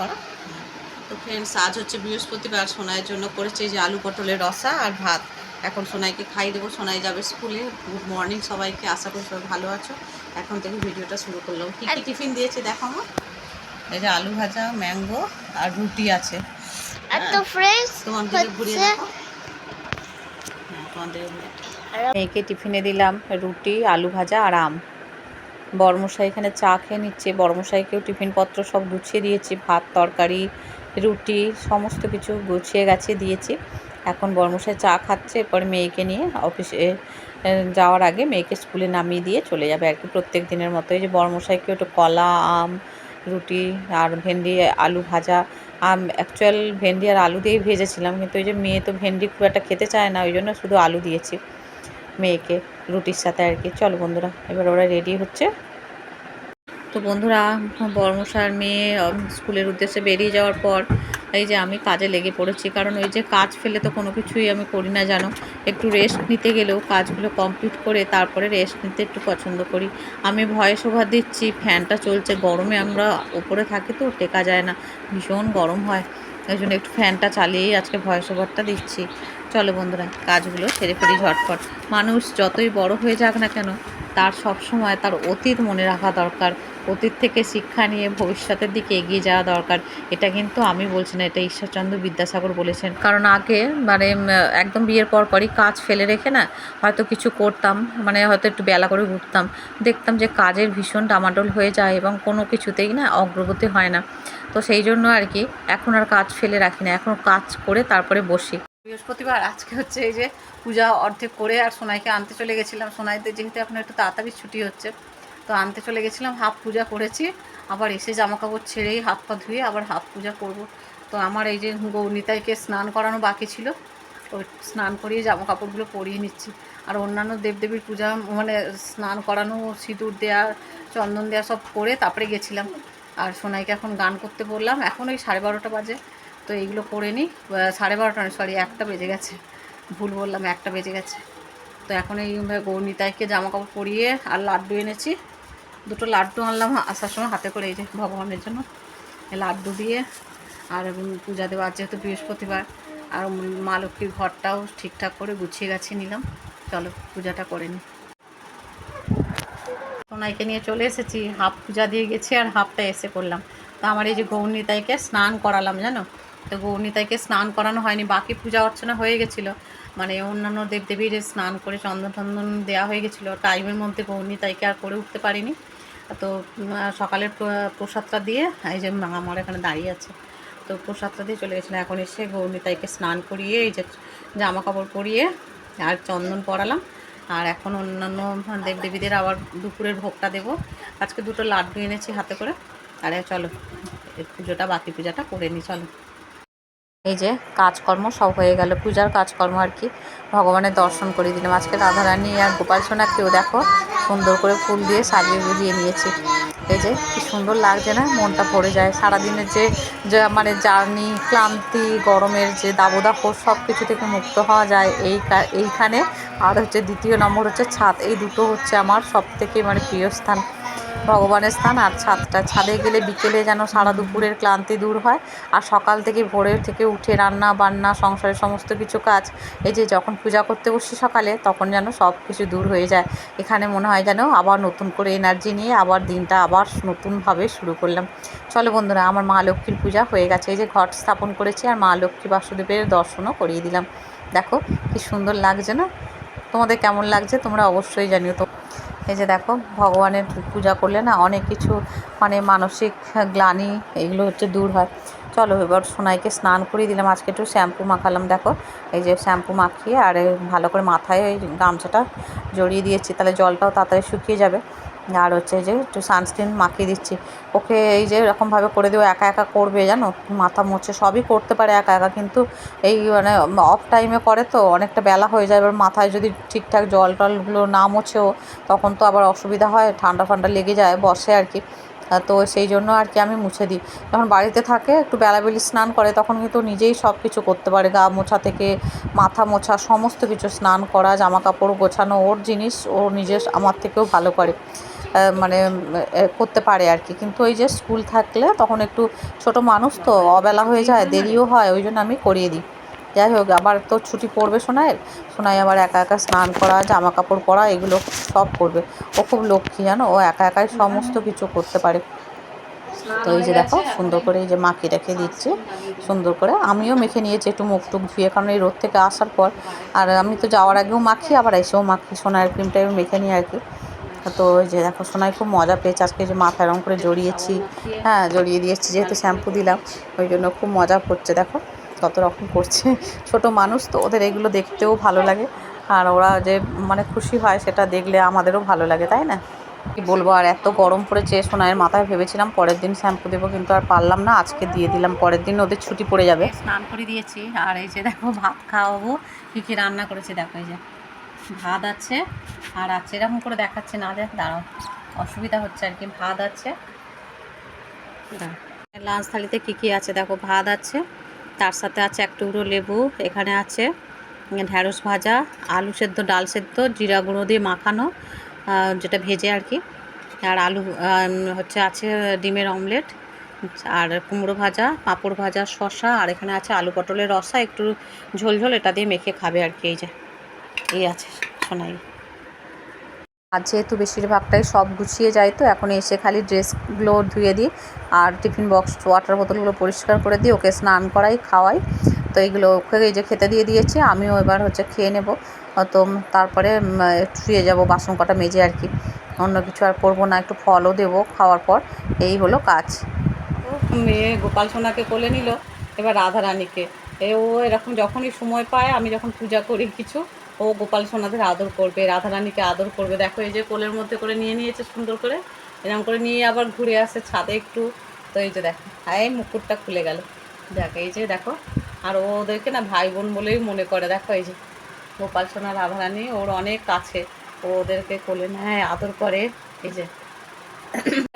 করা তো ফ্রেন্ডস আজ হচ্ছে বৃহস্পতিবার সোনাইয়ের জন্য করেছে যে আলু পটলের রসা আর ভাত। এখন সোনাইকে খাই দেবো সোনাই যাবে স্কুলে। গুড মর্নিং সবাইকে আশা করি সবাই ভালো আছো। এখন থেকে ভিডিওটা শুরু করলাম। কী কী টিফিন দিয়েছে দেখো আমার? এই যে আলু ভাজা ম্যাঙ্গো আর রুটি আছে। হ্যাঁ তোমার মেয়েকে টিফিনে দিলাম রুটি আলু ভাজা আর আম। বর্মশাই এখানে চা খেয়ে নিচ্ছে বর্মশাইকেও টিফিনপত্র সব গুছিয়ে দিয়েছি, ভাত, তরকারি, রুটি, সমস্ত কিছু গুছিয়ে গেছে, দিয়েছি। এখন বর্মশাই চা খাচ্ছে, এরপরে মেয়েকে নিয়ে অফিসে যাওয়ার আগে মেয়েকে স্কুলে নামিয়ে দিয়ে চলে যাবে আর কি প্রত্যেক দিনের মতো। এই যে বর্মশাইকে একটু কলা, আম, রুটি আর ভেন্ডি, আলু ভাজা, আম অ্যাকচুয়াল ভেন্ডি আর আলু দিয়েই ভেজেছিলাম, কিন্তু ওই যে মেয়ে তো ভেন্ডি খুব একটা খেতে চায় না, ওই জন্য শুধু আলু দিয়েছি মেয়েকে। রুটির সাথে আর কি। চলো বন্ধুরা, এবার ওরা রেডি হচ্ছে। তো বন্ধুরা বর্মশার মেয়ে স্কুলের উদ্দেশ্যে বেরিয়ে যাওয়ার পর এই যে আমি কাজে লেগে পড়েছি, কারণ ওই যে কাজ ফেলে তো কোনো কিছুই আমি করি না, জানো? একটু রেস্ট নিতে গেলেও কাজগুলো কমপ্লিট করে তারপরে রেস্ট নিতে একটু পছন্দ করি। আমি ভয়েস ওভার দিচ্ছি, ফ্যানটা চলছে, গরমে আমরা ওপরে থাকি তো, টেকা যায় না, ভীষণ গরম হয়। ওই জন্য একটু ফ্যানটা চালিয়েই আজকে ভয়েস ওভারটা দিচ্ছি। চলো বন্ধুরা, কাজগুলো সেরে ফেলি ঝটফট মানুষ যতই বড় হয়ে যাক না কেন, তার সব সময় তার অতীত মনে রাখা দরকার। অতীত থেকে শিক্ষা নিয়ে ভবিষ্যতের দিকে এগিয়ে যাওয়া দরকার। এটা কিন্তু আমি বলছি না, এটা ঈশ্বরচন্দ্র বিদ্যাসাগর বলেছেন। কারণ আগে মানে একদম বিয়ের পর পরই কাজ ফেলে রেখে না, হয়তো কিছু করতাম মানে হয়তো একটু বেলা করে উঠতাম। দেখতাম যে কাজের ভীষণ ডামাডোল হয়ে যায় এবং কোনো কিছুতেই না অগ্রগতি হয় না। তো সেই জন্য আর কি, এখন আর কাজ ফেলে রাখি না, এখন কাজ করে তারপরে বসি। বৃহস্পতিবার, আজকে হচ্ছে এই যে পূজা অর্ধেক করে আর সোনাইকে আনতে চলে গেছিলাম। সোনাইতে যেহেতু এখন একটু তাড়াতাড়ি ছুটি হচ্ছে, তো আনতে চলে গেছিলাম, হাফ পূজা করেছি। আবার এসে জামা কাপড় ছেড়েই হাত পা ধুয়ে আবার হাফ পূজা করব। তো আমার এই যে গৌনিতাইকে স্নান করানো বাকি ছিল ওই স্নান করিয়ে জামা কাপড়গুলো পরিয়ে নিচ্ছি। আর অন্যান্য দেবদেবীর পূজা মানে স্নান করানো, সিঁদুর দেওয়া চন্দন দেওয়া সব করে তারপরে গেছিলাম। আর সোনাইকে এখন গান করতে বললাম। এখন ওই সাড়ে বারোটা বাজে। তো এইগুলো করে নিই। সাড়ে বারোটা সরি একটা বেজে গেছে। ভুল বললাম, একটা বেজে গেছে। তো এখন এই গৌনিতাইকে জামা কাপড় পরিয়ে আর লাড্ডু এনেছি। দুটো লাড্ডু আনলাম আসার সময় হাতে করে, এই যে ভগবানের জন্য। লাড্ডু দিয়ে আর পূজা দেওয়া আজ যেহেতু বৃহস্পতিবার, আর মা লক্ষ্মীর ঘরটাও ঠিকঠাক করে গুছিয়ে গাছিয়ে নিলাম। চলো, পূজাটা করে নিই। সোনাইকে নিয়ে চলে এসেছি, হাফ পূজা দিয়ে গেছি আর হাফটা এসে করলাম। তো আমার এই যে গৌরনীতাইকে স্নান করালাম, জানো? তো গৌরনীতাইকে স্নান করানো হয়নি, বাকি পূজা অর্চনা হয়ে গেছিল। মানে অন্যান্য দেবদেবীর স্নান করে চন্দন টন্দন দেওয়া হয়ে গেছিল। টাইমের মধ্যে গৌরনীতাইকে আর করে উঠতে পারিনি। তো সকালের প্রসাদটা দিয়ে, এই যে মা আমার এখানে দাঁড়িয়ে আছে, তো প্রসাদটা দিয়ে চলে গেছিল। এখন এসে গৌরনীতাইকে স্নান করিয়ে, এই যে জামা কাপড় পরিয়ে আর চন্দন পরালাম। আর এখন অন্যান্য দেবদেবীদের আবার দুপুরের ভোগটা দেবো। আজকে দুটো লাড্ডু এনেছি হাতে করে। আরে চলো পুজোটা, বাকি পূজাটা করে নিই চলো। এই যে কাজকর্ম সব হয়ে গেল, পূজার কাজকর্ম আর কি। ভগবানের দর্শন করে দিলাম। আজকে রাধারানী আর গোপাল সোনাকেও দেখো, সুন্দর করে ফুল দিয়ে সাজিয়ে গুজিয়ে নিয়েছি। এই যে কি সুন্দর লাগছে না? মনটা ভরে যায়। সারাদিনের যে যে মানে জার্নি, ক্লান্তি, গরমের যে দাবদাহ সব কিছু থেকে মুক্ত হওয়া যায়। এই এইখানে। আর হচ্ছে দ্বিতীয় নম্বর হচ্ছে ছাদ। এই দুটো হচ্ছে আমার সব থেকে মানে প্রিয় স্থান। ভগবানের স্থান আর ছাদটা, ছাদে গেলে বিকেলে যেন সারা দুপুরের ক্লান্তি দূর হয় আর সকাল থেকে ভোরের থেকে উঠে রান্না, বান্না, সংসারের সমস্ত কিছু কাজ, এই যে যখন পূজা করতে বসি সকালে, তখন যেন সব কিছু দূর হয়ে যায়। এখানে মনে হয় যেন আবার নতুন করে এনার্জি নিয়ে আবার দিনটা আবার নতুনভাবে শুরু করলাম। চলো বন্ধুরা, আমার মা লক্ষ্মীর পূজা হয়ে গেছে। এই যে ঘট স্থাপন করেছি আর মা লক্ষ্মী বাসুদেবের দর্শনও করিয়ে দিলাম। দেখো কি সুন্দর লাগছে না? তোমাদের কেমন লাগছে তোমরা অবশ্যই জানিও। তো এই যে দেখো, ভগবানের পূজা করলে না অনেক কিছু মানে মানসিক গ্লানি এগুলো হচ্ছে দূর হয়। চলো এবার সোনাইকে স্নান করিয়ে দিলাম, আজকে একটু শ্যাম্পু মাখালাম, দেখো। এই যে শ্যাম্পু মাখিয়ে আর ভালো করে মাথায় ওই গামছাটা জড়িয়ে দিয়েছি, তাহলে জলটাও তাড়াতাড়ি শুকিয়ে যাবে। আর হচ্ছে যে একটু সানস্ক্রিন মাখিয়ে দিচ্ছি। ওকে এই যে এরকমভাবে করে দেবো একা একা করবে জানো? মাথা মুছে সবই করতে পারে একা একা, কিন্তু এই মানে অফ টাইমে করে তো অনেকটা বেলা হয়ে যায়। এবার মাথায় যদি ঠিকঠাক জল টলগুলো না মোছেও তখন তো আবার অসুবিধা হয়, ঠান্ডা ফান্ডা লেগে যায়, বসে আর কি। তো সেই জন্য আর কি আমি মুছে দিই। যখন বাড়িতে থাকে, একটু বেলাবেলি স্নান করে, তখন কিন্তু নিজেই সব কিছু করতে পারে। গা মোছা থেকে মাথা মোছা, সমস্ত কিছু স্নান করা জামা কাপড় গোছানো, ওর জিনিস ও নিজের, আমার থেকেও ভালো করে। মানে করতে পারে আর কি। কিন্তু ওই যে স্কুল থাকলে তখন একটু ছোট মানুষ তো, অবেলা হয়ে যায়, দেরিও হয়, ওই জন্য আমি করিয়ে দিই। যাই হোক, আবার তো ছুটি পড়বে সোনাইয়ের। সোনাই আবার একা একা স্নান করা জামা কাপড় পরা, এগুলো সব করবে। ও খুব লক্ষ্মী, জানো? ও একা একাই সমস্ত কিছু করতে পারে। তো এই যে দেখো, সুন্দর করে এই যে মাখিয়ে রেখে দিচ্ছে, সুন্দর করে। আমিও মেখে নিয়েছি একটু মুখ টুক ধুয়ে, কারণ এই রোদ থেকে আসার পর। আর আমি তো যাওয়ার আগেও মাখি, আবার এসেও মাখি সোনার ক্রিমটা মেখে নিই আর কি। তো ওই যে দেখো, সোনাই খুব মজা পেয়েছে। আজকে যে মাথা রঙ করে জড়িয়েছি হ্যাঁ জড়িয়ে দিয়েছি যেহেতু শ্যাম্পু দিলাম, ওই জন্য খুব মজা করছে, দেখো, কত রকম করছে। ছোট মানুষ তো, ওদের এগুলো দেখতেও ভালো লাগে। আর ওরা যে মানে খুশি হয়, সেটা দেখলে আমাদেরও ভালো লাগে, তাই না? কি বলব, আর এত গরম পড়েছে, সোনাইয়ের মাথায় ভেবেছিলাম পরের দিন শ্যাম্পু দেবো, কিন্তু আর পারলাম না, আজকে দিয়ে দিলাম, পরের দিন ওদের ছুটি পড়ে যাবে। স্নান করে দিয়েছি, আর এই যে দেখো, ভাত খাওয়াবো, কী কী রান্না করেছে, দেখো এই যে। ভাত আছে। আর আছে এরকম করে দেখাচ্ছে না দেখ দাঁড়াও। অসুবিধা হচ্ছে আর কি ভাত আছে। লাঞ্চ থালিতে কী কী আছে দেখো ভাত আছে। তার সাথে আছে এক টুকরো লেবু এখানে আছে ঢ্যাঁড়স ভাজা আলু সেদ্ধ ডাল সেদ্ধ জিরা গুঁড়ো দিয়ে মাখানো যেটা ভেজে আর কি। আর আলু হচ্ছে আছে ডিমের অমলেট আর কুমড়ো ভাজা পাঁপড় ভাজা শশা আর এখানে আছে আলু পটলের রসা একটু ঝোল ঝোল এটা দিয়ে মেখে খাবে আর কি এই যে। এই আছে শোনাই আর যেহেতু বেশিরভাগটাই সব গুছিয়ে যায় তো এখন এসে খালি ড্রেসগুলো ধুয়ে দিই আর টিফিন বক্স ওয়াটার বোতলগুলো পরিষ্কার করে দিই ওকে স্নান করাই খাওয়াই। তো এইগুলো ওকে এই যে খেতে দিয়ে দিয়েছি আমিও এবার হচ্ছে খেয়ে নেব। তো তারপরে শুয়ে যাব বাসন কটা মেজে আর কি। অন্য কিছু আর করব না একটু ফলও দেবো খাওয়ার পর। এই হলো কাজ। মেয়ে গোপাল সোনাকে কোলে নিল এবার রাধা রানীকে এ ও এরকম যখনই সময় পায় আমি যখন পূজা করি কিছু ও গোপাল সোনাদের আদর করবে রাধা রানীকে আদর করবে। দেখো এই যে কোলের মধ্যে করে নিয়ে নিয়েছে সুন্দর করে। এরকম করে নিয়ে আবার ঘুরে আসে ছাদে একটু। তো এই যে দেখো, এই মুকুটটা খুলে গেল। দেখো, এই যে দেখো, আর ও ওদেরকে না ভাই বোন বলেই মনে করে। দেখো এই যে গোপাল সোনা রাধা রানী ওর অনেক কাছে। ও ওদেরকে কোলে নেয়, আদর করে। এই যে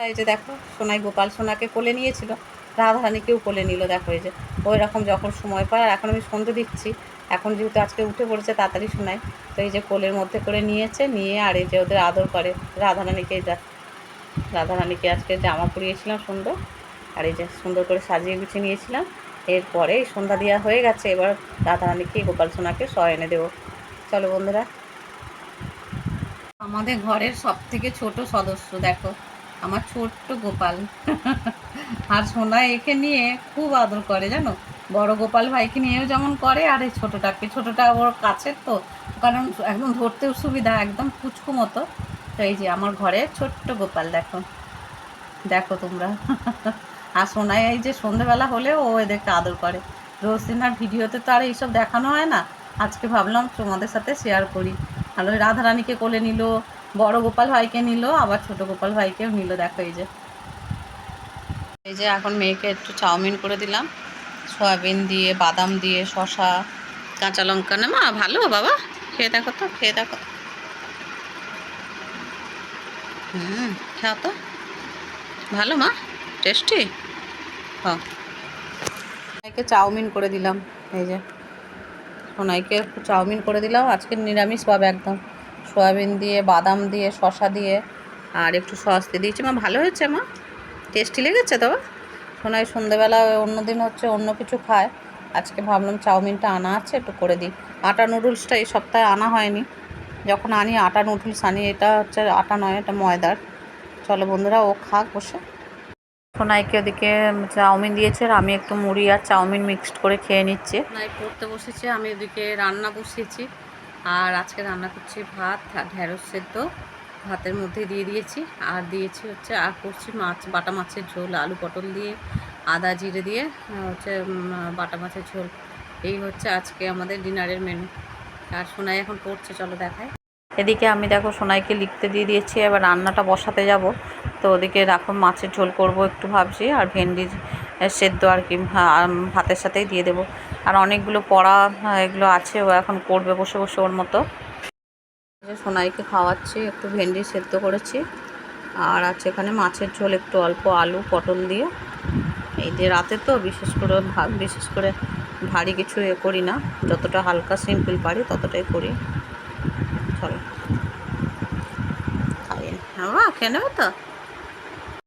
এই যে দেখো, সোনাই গোপাল সোনাকে কোলে নিয়েছিল। রাধারানীকেও কোলে নিল। দেখো এই যে ওই রকম যখন সময় পায়, আর এখন আমি সন্ধে দিচ্ছি। এখন যেহেতু আজকে উঠে পড়েছে, তাড়াতাড়ি শোনায়। তো এই যে কোলের মধ্যে করে নিয়েছে, নিয়ে আর এই যে ওদের আদর করে। রাধারানীকে রাধারানীকে আজকে জামা পরিয়েছিলাম সুন্দর। আর এই যে সুন্দর করে সাজিয়ে গুছিয়ে নিয়েছিলাম। এরপরে সন্ধ্যা দেওয়া হয়ে গেছে, এবার রাধারানীকে গোপাল সোনাকে শয়নে দেবো। চলো বন্ধুরা। আমাদের ঘরের সব থেকে ছোট সদস্য, দেখো, আমার ছোট্ট গোপাল। আর সোনা একে নিয়ে খুব আদর করে, জানো? বড় গোপাল ভাইকে নিয়েও যেমন করে, আর এই ছোটোটাকে, ছোটোটা ওর কাছের তো, কারণ একদম ধরতেও সুবিধা, একদম কুচকু মতো। তো এই যে আমার ঘরে ছোট্ট গোপাল, দেখো। দেখো তোমরা। আর সোনাই এই যে সন্ধেবেলা হলেও ও এদেরকে আদর করে। রোজ দিন আর ভিডিওতে তো আর এইসব দেখানো হয় না। আজকে ভাবলাম তোমাদের সাথে শেয়ার করি। ওই রাধারানীকে কোলে নিল, বড় গোপাল ভাইকে নিল, আবার ছোট গোপাল ভাইকেও নিল, দেখো এই যে। এই যে এখন মেয়েকে একটু চাউমিন করে দিলাম। সয়াবিন দিয়ে বাদাম দিয়ে শশা কাঁচা লঙ্কা না? মা ভালো বাবা। খেয়ে দেখো তো। খেয়ে দেখো। হুম খাও তো। ভালো মা টেস্টি হ্যাঁ সোনাইকে চাউমিন করে দিলাম এই যে। সোনাইকে একটু চাউমিন করে দিলাম আজকে নিরামিষ পাবে একদম। সয়াবিন দিয়ে বাদাম দিয়ে শশা দিয়ে। আর একটু সস দিয়ে দিয়েছি। মা ভালো হয়েছে মা? টেস্টি লেগেছে তো? সোনাই সন্ধেবেলা অন্য দিন হচ্ছে অন্য কিছু খায়। আজকে ভাবলাম চাউমিনটা আনা আছে, একটু করে দিই। আটা নুডলসটা এই সপ্তাহে আনা হয়নি। যখন আনি আটা নুডলস আনি, এটা হচ্ছে আটা নয়, এটা ময়দার। চলো বন্ধুরা, ও খাক বসে। সোনাইকে ওদিকে চাউমিন দিয়েছে আর আমি একটু মুড়ি আর চাউমিন মিক্সড করে খেয়ে নিচ্ছি। সোনাই পড়তে বসেছে, আমি ওদিকে রান্না বসিয়েছি। আর আজকে রান্না করছি ভাত ঢেঁড়স সেদ্ধ। ভাতের মধ্যে দিয়ে দিয়েছি। আর দিয়েছি হচ্ছে আর করছি মাছ, বাটা মাছের ঝোল, আলু পটল দিয়ে, আদা জিরে দিয়ে হচ্ছে বাটা মাছের ঝোল। এই হচ্ছে আজকে আমাদের ডিনারের মেনু আর সোনাই এখন পড়ছে চলো দেখায় এদিকে আমি দেখো সোনাইকে লিখতে দিয়ে দিয়েছি, এবার রান্নাটা বসাতে যাব। তো ওদিকে রাখো, মাছের ঝোল করব একটু ভাবছি, আর ভেন্ডির সেদ্ধ আর কি ভাতের সাথেই দিয়ে দেবো। আর অনেকগুলো পড়া এগুলো আছে, ও এখন করবে বসে বসে ওর মতো। সোনাইকে খাওয়াচ্ছি, একটু ভেন্ডি সেদ্ধ করেছি। আর আছে এখানে মাছের ঝোল, একটু অল্প আলু, পটল দিয়ে। এই যে রাতে তো বিশেষ করে বিশেষ করে ভারী কিছু এ করি না। যতটা হালকা সিম্পল পারি, ততটাই করি। চলো। খাইয়ে হ্যাঁ খেয়ে নেবে তো?